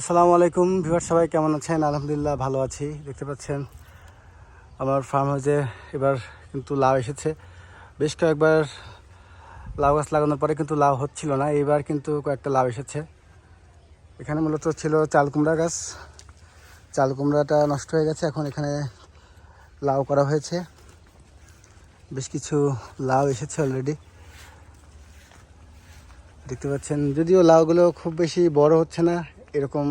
আসসালামু আলাইকুম ভিউয়ার সবাই কেমন আছেন? আলহামদুলিল্লাহ ভালো আছি। দেখতে পাচ্ছেন, আমার ফার্ম হাউসে এবার কিন্তু লাউ এসেছে। বেশ কয়েকবার লাউ গাছ লাগানোর পরে কিন্তু লাউ হচ্ছিল না এবার কিন্তু কয়েকটা লাউ এসেছে। এখানে মূলত ছিল চাল কুমড়া গাছ। চাল কুমড়াটা নষ্ট হয়ে গেছে, এখন এখানে লাউ করা হয়েছে। বেশ কিছু লাউ এসেছে অলরেডি দেখতে পাচ্ছেন, যদিও লাউগুলো খুব বেশি বড় হচ্ছে না এরকম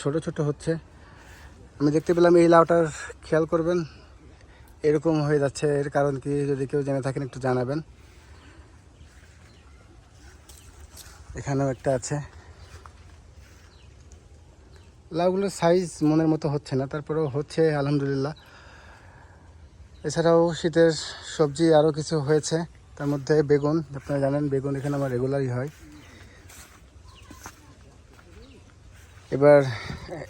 ছোট ছোট হচ্ছে। আমি দেখতে পেলাম এই লাউটার, খেয়াল করবেন, এরকম হয়ে যাচ্ছে। এর কারণ কি, যদি কেউ জেনে থাকেন, একটু জানাবেন। এখানেও একটা আছে। লাউগুলোর সাইজ মনের মতো হচ্ছে না, তারপরেও হচ্ছে, আলহামদুলিল্লাহ। এছাড়াও শীতের সবজি আরও কিছু হয়েছে, তার মধ্যে বেগুন, আপনারা জানেন, বেগুন এখানে আমার রেগুলারই হয়। এবার,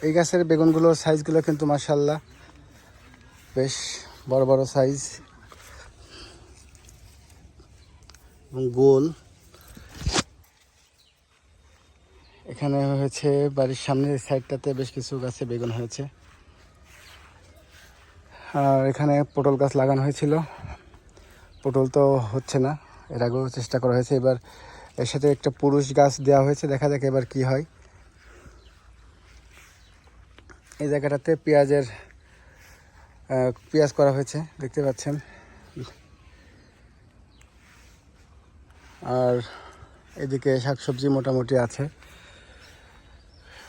এই গাছের বেগুনগুলোর সাইজগুলো কিন্তু মাসাল্লাহ বেশ বড় বড় সাইজ। এবং গোল। এখানে হয়েছে বাড়ির সামনের সাইডটাতে বেশ কিছু গাছে বেগুন হয়েছে। আর এখানে পটল গাছ লাগানো হয়েছিল। পটল তো হচ্ছে না, এর আগেও চেষ্টা করা হয়েছে। এবার এর সাথে একটা পুরুষ গাছ দেওয়া হয়েছে, দেখা যাক এবার কি হয়। এই জায়গাটাতে পেঁয়াজের পেঁয়াজ করা হয়েছে, দেখতে পাচ্ছেন। আর এদিকে শাকসবজি মোটামুটি আছে।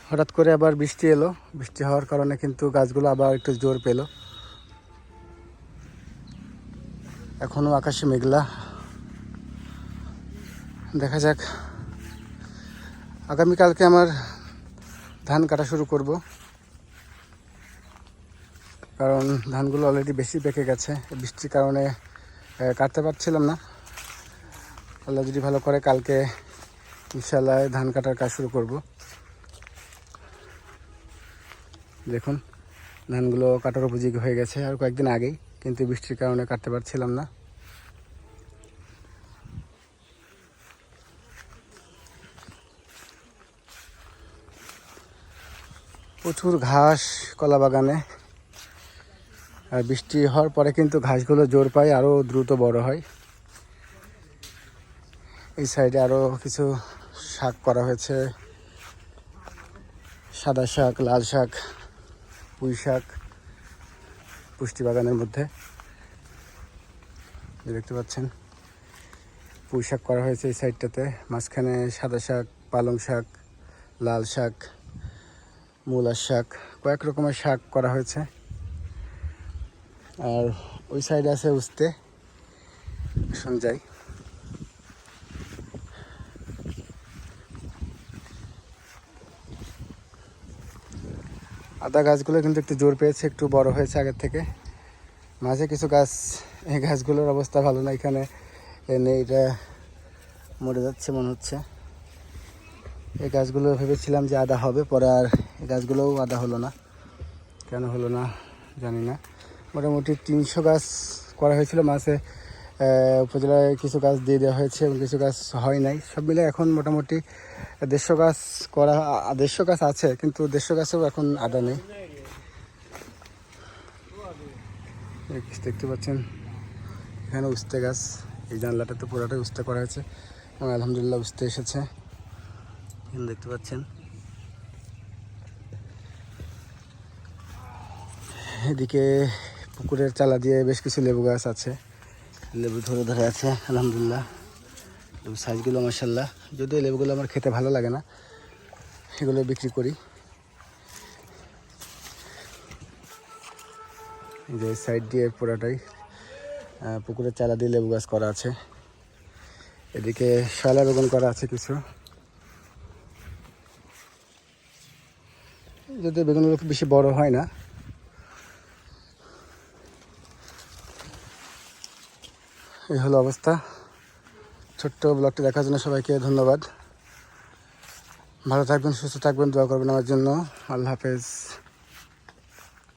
হঠাৎ করে আবার বৃষ্টি এলো। বৃষ্টি হওয়ার কারণে কিন্তু গাছগুলো আবার একটু জোর পেল। এখনও আকাশে মেঘলা। দেখা যাক। আগামীকালকে আমার ধান কাটা শুরু করব। কারণ ধানগুলো অলরেডি বেশি পেকে গেছে। বৃষ্টির কারণে কাটতে পারছিলাম না। আল্লাহ যদি ভালো করে কালকে ইনশাল্লাহ ধান কাটার কাজ শুরু করব। দেখুন, ধানগুলো কাটার উপযোগী হয়ে গেছে আর কয়েকদিন আগেই, কিন্তু বৃষ্টির কারণে কাটতে পারছিলাম না। প্রচুর ঘাস, কলা বাগানে আর বৃষ্টি হওয়ার পরে কিন্তু ঘাসগুলো জোর পায় আরও দ্রুত বড় হয়। এই সাইডে আরও কিছু শাক করা হয়েছে। সাদা শাক, লাল শাক, পুঁই শাক পুষ্টি বাগানের মধ্যে। দেখতে পাচ্ছেন, পুঁই শাক করা হয়েছে এই সাইডটাতে। মাঝখানে সাদা শাক, পালং শাক, লাল শাক, মূলার শাক, কয়েক রকমের শাক করা হয়েছে। আর ওই সাইডে আছে উস্তে। শুন যাই। আদা গাছগুলো কিন্তু একটু জোর পেয়েছে, একটু বড় হয়েছে আগের থেকে। মাঝে কিছু গাছ, এই গাছগুলোর অবস্থা ভালো না, এখানে এনে এটা মরে যাচ্ছে মনে হচ্ছে। এই গাছগুলো ভেবেছিলাম যে আদা হবে, পরে আর এই গাছগুলোও আদা হলো না। কেন হলো না, জানি না। মোটামুটি তিনশো গাছ করা হয়েছিল। মাসে উপজেলায় কিছু গাছ দিয়ে দেওয়া হয়েছে এবং কিছু গাছ হয় নাই। সব মিলে এখন মোটামুটি দেড়শো গাছ করা, দেড়শো গাছ আছে, কিন্তু দেড়শো গাছেও এখন আদা নেই। দেখতে পাচ্ছেন, এখানে উস্তে গাছ, এই জানলাটা তো পুরোটাই উস্তে করা হয়েছে এবং আলহামদুলিল্লাহ উস্তে এসেছে। এখানে দেখতে পাচ্ছেন। এদিকে পুকুরের চালা দিয়ে বেশ কিছু লেবু গাছ আছে। লেবু ধরে ধরে আছে, আলহামদুলিল্লাহ। লেবু সাইজগুলো মাসাল্লাহ যদিও লেবুগুলো আমার খেতে ভালো লাগে না এগুলো বিক্রি করি। যে সাইড দিয়ে পুরাটাই পুকুরের চালা দিয়ে লেবু গাছ করা আছে। এদিকে শয়লা বেগুন করা আছে কিছু। যদি বেগুনগুলো বেশি বড় হয় না এই হলো অবস্থা। ছোট্ট ব্লগটি দেখার জন্য সবাইকে ধন্যবাদ। ভালো থাকবেন, সুস্থ থাকবেন, দোয়া করবেন আমার জন্য। আল্লাহ হাফেজ।